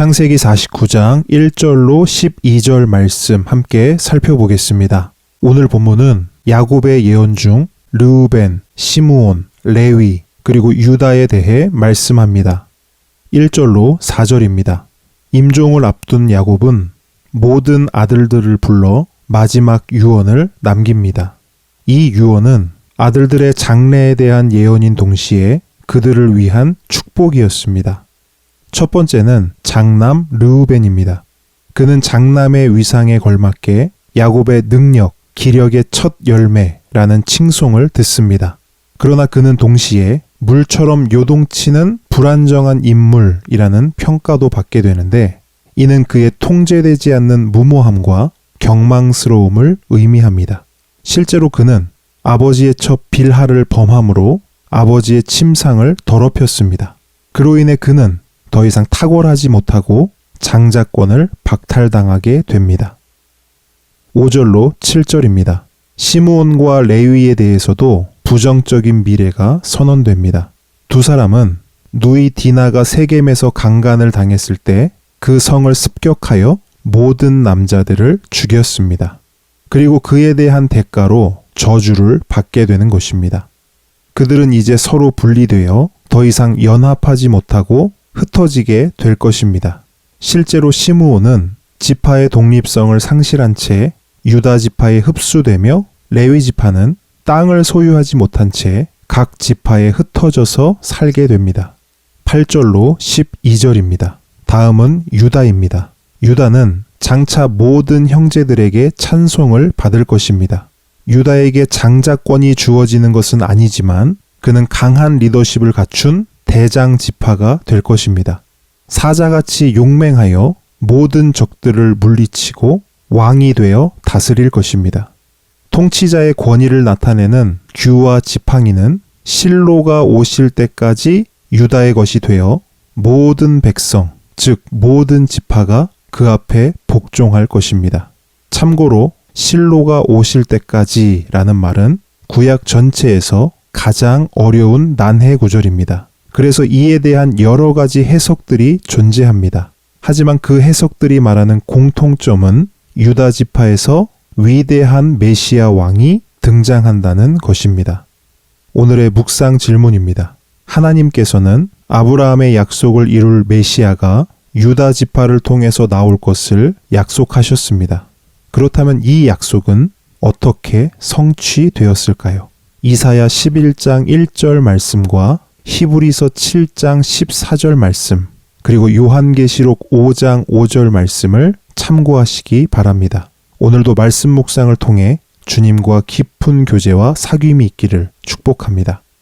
창세기 49장 1절로 12절 말씀 함께 살펴보겠습니다. 오늘 본문은 야곱의 예언 중 르우벤, 시므온, 레위, 그리고 유다에 대해 말씀합니다. 1절로 4절입니다. 임종을 앞둔 야곱은 모든 아들들을 불러 마지막 유언을 남깁니다. 이 유언은 아들들의 장래에 대한 예언인 동시에 그들을 위한 축복이었습니다. 첫 번째는 장남 르우벤입니다. 그는 장남의 위상에 걸맞게 야곱의 능력, 기력의 첫 열매라는 칭송을 듣습니다. 그러나 그는 동시에 물처럼 요동치는 불안정한 인물이라는 평가도 받게 되는데 이는 그의 통제되지 않는 무모함과 경망스러움을 의미합니다. 실제로 그는 아버지의 첫 빌하를 범함으로 아버지의 침상을 더럽혔습니다. 그로 인해 그는 더 이상 탁월하지 못하고 장자권을 박탈당하게 됩니다. 5절로 7절입니다. 시므온과 레위에 대해서도 부정적인 미래가 선언됩니다. 두 사람은 누이 디나가 세겜에서 강간을 당했을 때 그 성을 습격하여 모든 남자들을 죽였습니다. 그리고 그에 대한 대가로 저주를 받게 되는 것입니다. 그들은 이제 서로 분리되어 더 이상 연합하지 못하고 흩어지게 될 것입니다. 실제로 시므온은 지파의 독립성을 상실한 채 유다 지파에 흡수되며 레위 지파는 땅을 소유하지 못한 채 각 지파에 흩어져서 살게 됩니다. 8절로 12절입니다. 다음은 유다입니다. 유다는 장차 모든 형제들에게 찬송을 받을 것입니다. 유다에게 장자권이 주어지는 것은 아니지만 그는 강한 리더십을 갖춘 대장 지파가 될 것입니다. 사자같이 용맹하여 모든 적들을 물리치고 왕이 되어 다스릴 것입니다. 통치자의 권위를 나타내는 규와 지팡이는 실로가 오실 때까지 유다의 것이 되어 모든 백성, 즉 모든 지파가 그 앞에 복종할 것입니다. 참고로 실로가 오실 때까지라는 말은 구약 전체에서 가장 어려운 난해 구절입니다. 그래서 이에 대한 여러 가지 해석들이 존재합니다. 하지만 그 해석들이 말하는 공통점은 유다 지파에서 위대한 메시아 왕이 등장한다는 것입니다. 오늘의 묵상 질문입니다. 하나님께서는 아브라함의 약속을 이룰 메시아가 유다 지파를 통해서 나올 것을 약속하셨습니다. 그렇다면 이 약속은 어떻게 성취되었을까요? 이사야 11장 1절 말씀과 히브리서 7장 14절 말씀, 그리고 요한계시록 5장 5절 말씀을 참고하시기 바랍니다. 오늘도 말씀 묵상을 통해 주님과 깊은 교제와 사귐이 있기를 축복합니다.